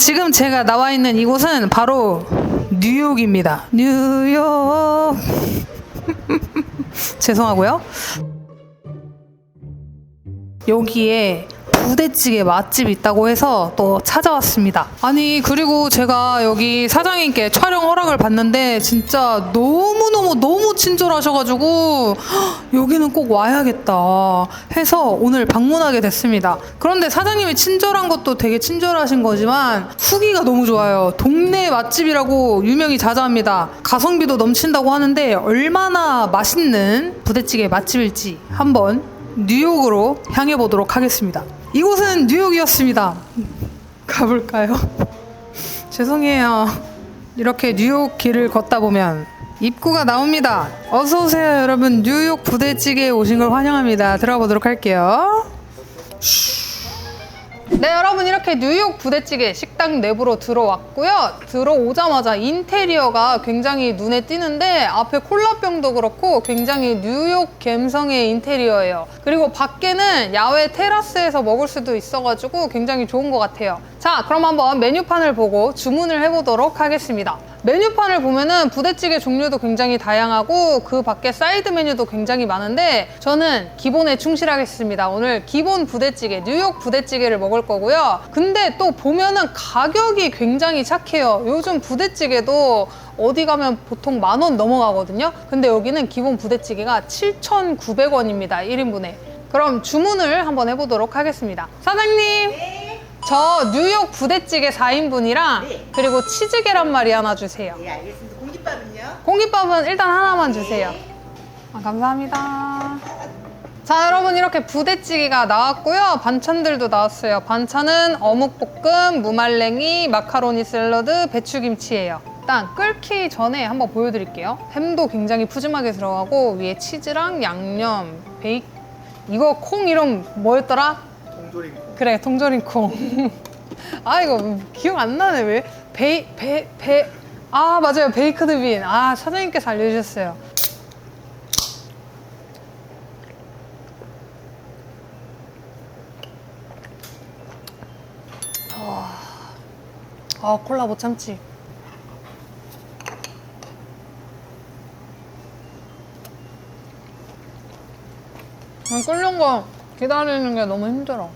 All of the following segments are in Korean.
지금 제가 나와 있는 이곳은 바로 뉴욕입니다. 뉴욕. 죄송하고요. 여기에 부대찌개 맛집이 있다고 해서 또 찾아왔습니다. 아니 그리고 제가 여기 사장님께 촬영 허락을 받는데 진짜 너무너무 너무 친절하셔가지고 헉, 여기는 꼭 와야겠다 해서 오늘 방문하게 됐습니다. 그런데 사장님이 친절한 것도 되게 친절하신 거지만 후기가 너무 좋아요. 동네 맛집이라고 유명이 자자합니다. 가성비도 넘친다고 하는데 얼마나 맛있는 부대찌개 맛집일지 한번 뉴욕으로 향해 보도록 하겠습니다. 이곳은 뉴욕이었습니다. 가볼까요? 죄송해요. 이렇게 뉴욕 길을 걷다 보면 입구가 나옵니다. 어서 오세요, 여러분. 뉴욕 부대찌개에 오신 걸 환영합니다. 들어가 보도록 할게요. 네, 여러분 이렇게 뉴욕 부대찌개 식당 내부로 들어왔고요. 들어오자마자 인테리어가 굉장히 눈에 띄는데 앞에 콜라병도 그렇고 굉장히 뉴욕 감성의 인테리어예요. 그리고 밖에는 야외 테라스에서 먹을 수도 있어가지고 굉장히 좋은 것 같아요. 자, 그럼 한번 메뉴판을 보고 주문을 해보도록 하겠습니다. 메뉴판을 보면은 부대찌개 종류도 굉장히 다양하고 그 밖에 사이드 메뉴도 굉장히 많은데 저는 기본에 충실하겠습니다. 오늘 기본 부대찌개, 뉴욕 부대찌개를 먹을 거고요. 근데 또 보면은 가격이 굉장히 착해요. 요즘 부대찌개도 어디 가면 보통 만 원 넘어가거든요. 근데 여기는 기본 부대찌개가 7,900원입니다. 1인분에. 그럼 주문을 한번 해보도록 하겠습니다. 사장님! 저 뉴욕 부대찌개 4인분이랑 네. 그리고 치즈 계란말이 하나 주세요. 네, 알겠습니다. 공깃밥은요? 공깃밥은 일단 하나만 주세요. 아, 감사합니다. 자, 여러분 이렇게 부대찌개가 나왔고요. 반찬들도 나왔어요. 반찬은 어묵볶음, 무말랭이, 마카로니 샐러드, 배추김치예요. 일단 끓기 전에 한번 보여드릴게요. 햄도 굉장히 푸짐하게 들어가고 위에 치즈랑 양념, 베이크 이거 콩 이름 뭐였더라? 동조림 콩. 그래 동조림 콩. 아 이거 기억 안 나네 왜? 베이 베 베 아 맞아요 베이크드 빈. 아 사장님께서 알려주셨어요. 아, 아 콜라 못 참지. 아, 끓는 거 기다리는 게 너무 힘들어.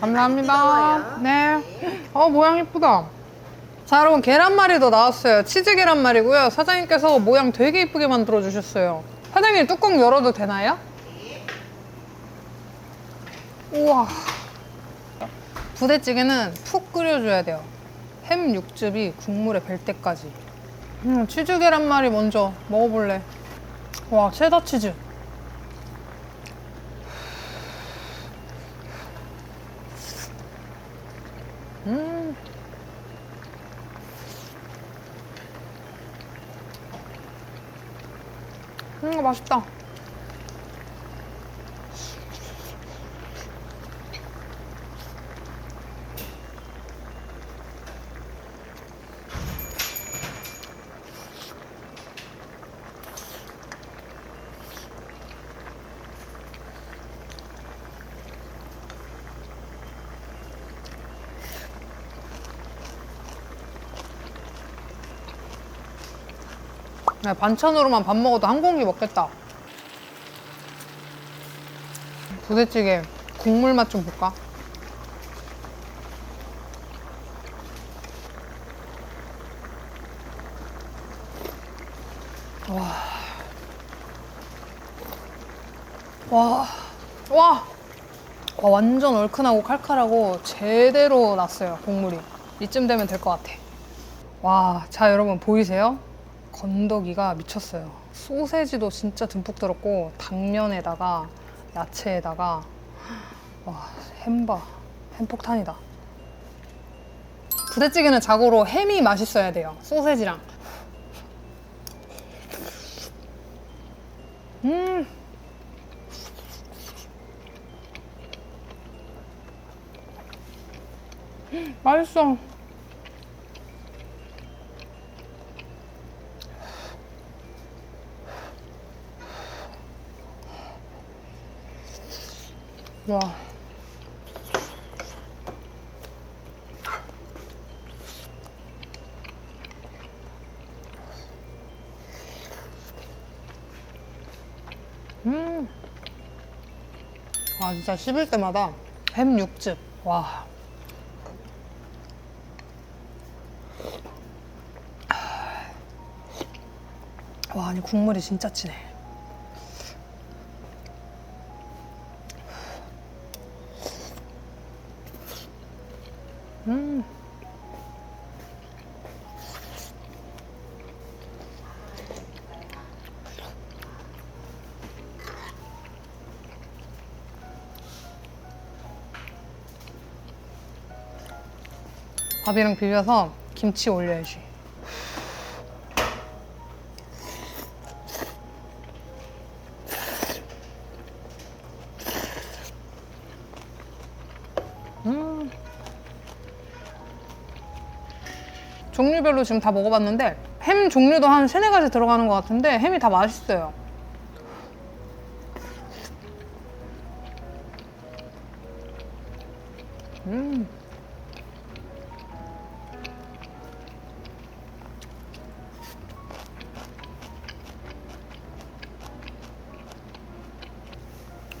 감사합니다. 네. 어, 모양 이쁘다. 자, 여러분, 계란말이도 나왔어요. 치즈 계란말이고요. 사장님께서 모양 되게 이쁘게 만들어 주셨어요. 사장님, 뚜껑 열어도 되나요? 우와. 부대찌개는 푹 끓여줘야 돼요. 햄 육즙이 국물에 벨 때까지. 음, 치즈 계란말이 먼저 먹어볼래. 와, 체다 치즈. 네, 반찬으로만 밥 먹어도 한 공기 먹겠다. 부대찌개 국물 맛 좀 볼까? 와. 와. 와. 와, 완전 얼큰하고 칼칼하고 제대로 났어요, 국물이. 이쯤 되면 될 것 같아. 와, 자, 여러분 보이세요? 건더기가 미쳤어요. 소세지도 진짜 듬뿍 들었고, 당면에다가, 야채에다가, 와, 햄바. 햄폭탄이다. 부대찌개는 자고로 햄이 맛있어야 돼요. 소세지랑. 음. 맛있어. 와. 음. 아, 진짜 씹을 때마다 햄 육즙. 와. 와, 아니, 국물이 진짜 진해. 밥이랑 비벼서 김치 올려야지. 음. 종류별로 지금 다 먹어봤는데 햄 종류도 한 세네 가지 들어가는 것 같은데 햄이 다 맛있어요.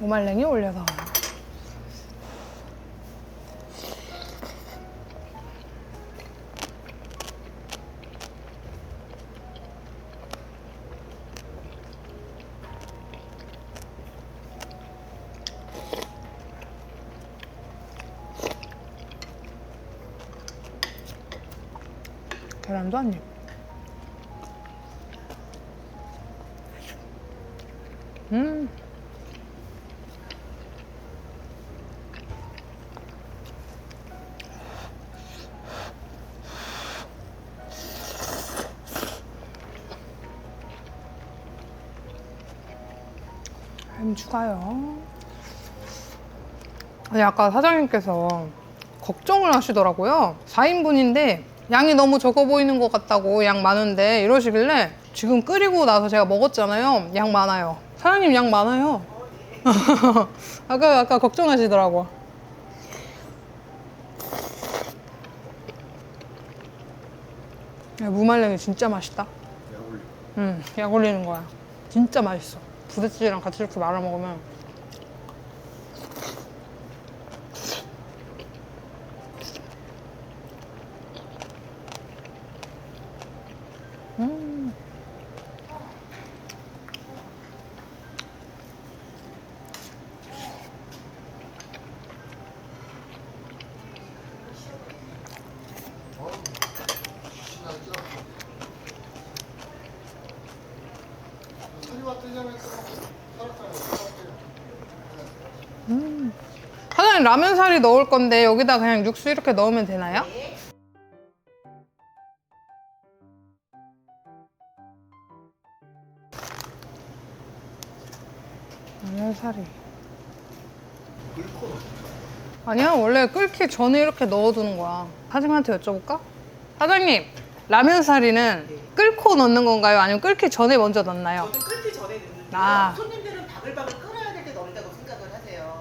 오말랭이 올려서 계란도 한 입. 음. 햄 추가요. 아니, 아까 사장님께서 걱정을 하시더라고요. 4인분인데 양이 너무 적어 보이는 것 같다고 양 많은데 이러시길래 지금 끓이고 나서 제가 먹었잖아요. 양 많아요. 사장님 양 많아요. 아까 아까 걱정하시더라고. 야, 무말랭이 진짜 맛있다. 응, 약 올리는 거야. 진짜 맛있어. 부대찌개랑 같이 이렇게 말아 먹으면 라면 사리 넣을 건데 여기다 그냥 육수 이렇게 넣으면 되나요? 라면 사리. 아니야 원래 끓기 전에 이렇게 넣어두는 거야. 사장님한테 여쭤볼까? 사장님 라면 사리는 끓고 넣는 건가요? 아니면 끓기 전에 먼저 넣나요? 저는 끓기 전에 넣는데요. 아. 손님들은 바글바글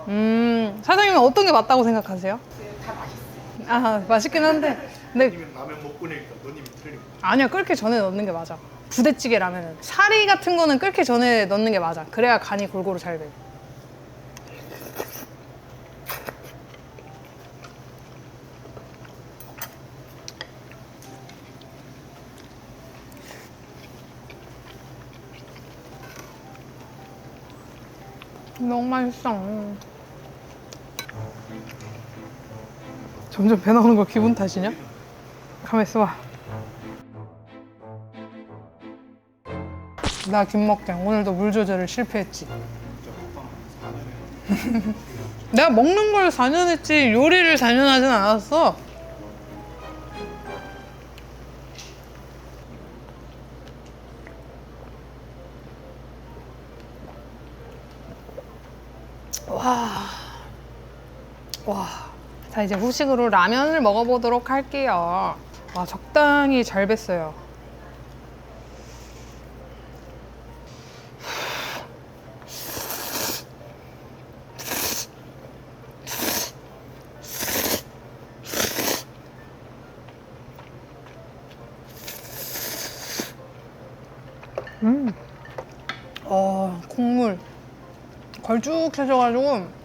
음 사장님은 어떤 게 맞다고 생각하세요? 그다 맛있어요. 아 맛있긴 한데 근데 라면 먹고 나니까 너님이 틀린 거 아니야 끓기 전에 넣는 게 맞아 부대찌개 라면은 사리 같은 거는 끓기 전에 넣는 게 맞아 그래야 간이 골고루 잘 돼. 너무 맛있어. 점점 배 나오는 거 기분 탓이냐? 가만 있어봐. 나 김먹장 오늘도 물 조절을 실패했지. 내가 먹는 걸 4년 했지 요리를 4년 하진 않았어. 자, 이제 후식으로 라면을 먹어보도록 할게요. 와, 적당히 잘 뱄어요. 음. 어, 국물 걸쭉해져가지고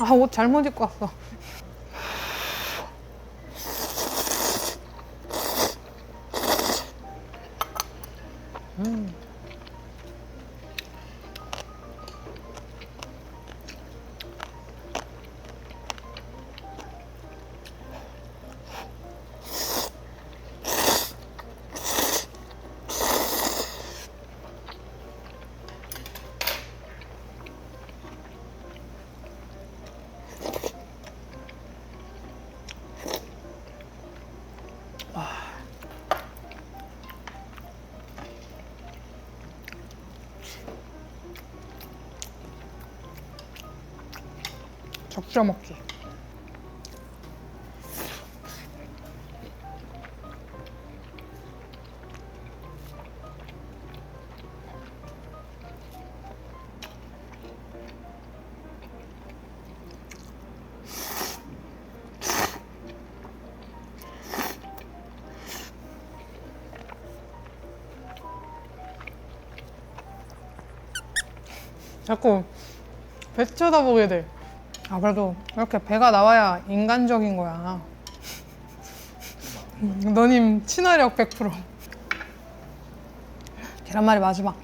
아, 옷 잘못 입고 왔어. 적셔 먹기. 자꾸 배 쳐다보게 돼. 아 그래도 이렇게 배가 나와야 인간적인 거야. 음, 너님 친화력 100%. 계란말이 마지막.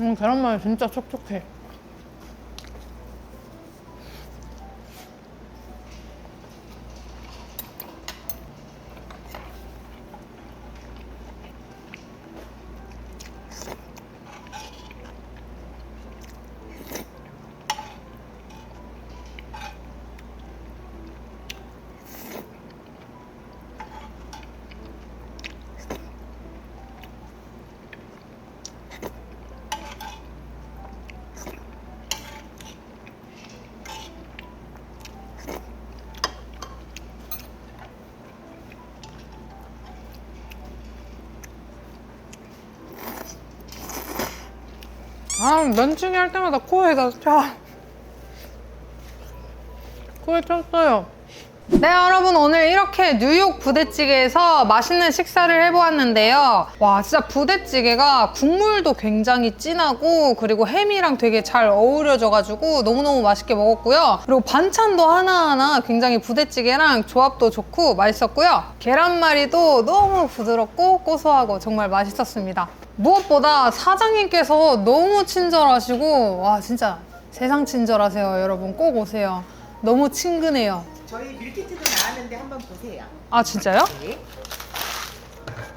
음, 계란말이 진짜 촉촉해. 아, 면치기 할 때마다 코에다 차. 코에 쳤어요. 네, 여러분 오늘 이렇게 뉴욕 부대찌개에서 맛있는 식사를 해보았는데요. 와, 진짜 부대찌개가 국물도 굉장히 진하고 그리고 햄이랑 되게 잘 어우러져가지고 너무너무 맛있게 먹었고요. 그리고 반찬도 하나하나 굉장히 부대찌개랑 조합도 좋고 맛있었고요. 계란말이도 너무 부드럽고 고소하고 정말 맛있었습니다. 무엇보다 사장님께서 너무 친절하시고 와 진짜 세상 친절하세요 여러분 꼭 오세요 너무 친근해요 저희 밀키트도 나왔는데 한번 보세요. 아 진짜요? 네.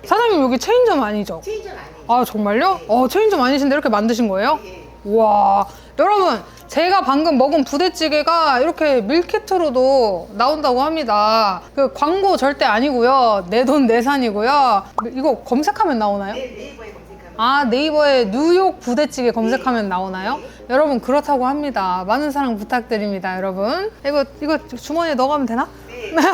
사장님 여기 체인점 아니죠? 체인전 아니에요. 아 정말요? 어 체인점 아니신데 이렇게 만드신 거예요? 예. 와 여러분 제가 방금 먹은 부대찌개가 이렇게 밀키트로도 나온다고 합니다 그 광고 절대 아니고요 내 돈 내산이고요 이거 검색하면 나오나요? 네, 네이버에 검색하면 아 네이버에 뉴욕 부대찌개 검색하면 나오나요? 여러분 그렇다고 합니다. 많은 사랑 부탁드립니다, 여러분. 이거 이거 주머니에 넣어가면 되나? 네.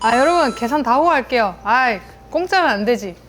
아 여러분 계산 다 하고 할게요. 아이 공짜면 안 되지.